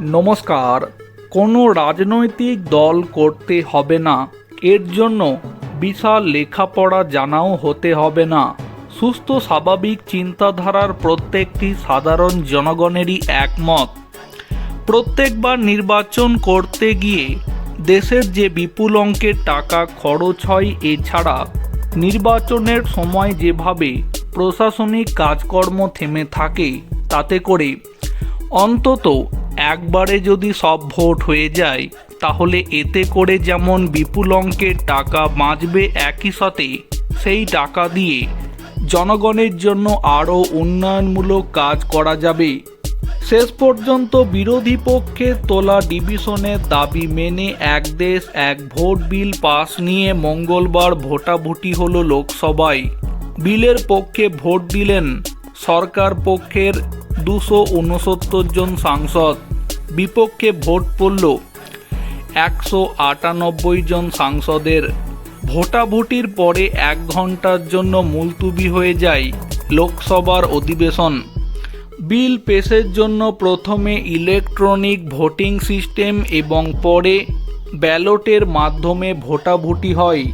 নমস্কার, কোনো রাজনৈতিক দল করতে হবে না। এর জন্য বিশাল লেখাপড়া জানাও হতে হবে না। সুস্থ, স্বাভাবিক চিন্তাধারার প্রত্যেকটি সাধারণ জনগণেরই একমত। প্রত্যেকবার নির্বাচন করতে গিয়ে দেশের যে বিপুল অঙ্কের টাকা খরচ হয় এছাড়া নির্বাচনের সময় যেভাবে প্রশাসনিক কাজকর্ম থেমে থাকে, তাতে করে অন্তত একবারে যদি সব ভোট হয়ে যায়, তাহলে এতে করে যেমন বিপুল অঙ্কের টাকা বাঁচবে একই সাথে, সেই টাকা দিয়ে জনগণের জন্য আরও উন্নয়নমূলক কাজ করা যাবে। শেষ পর্যন্ত বিরোধী পক্ষে তোলা ডিভিশনের দাবি মেনে এক দেশ এক ভোট বিল পাস নিয়ে মঙ্গলবার ভোটাভুটি হলো লোকসভায়। বিলের পক্ষে ভোট দিলেন সরকার পক্ষের দুশো উনসত্তর জন সাংসদ। বিপক্ষে ভোট পড়ল একশো আটানব্বই জন সাংসদের। ভোটাভুটির পরে এক ঘণ্টার জন্য মুলতুবি হয়ে যায় লোকসভার অধিবেশন। বিল পেশের জন্য প্রথমে ইলেকট্রনিক ভোটিং সিস্টেম এবং পরে ব্যালটের মাধ্যমে ভোটাভুটি হয়।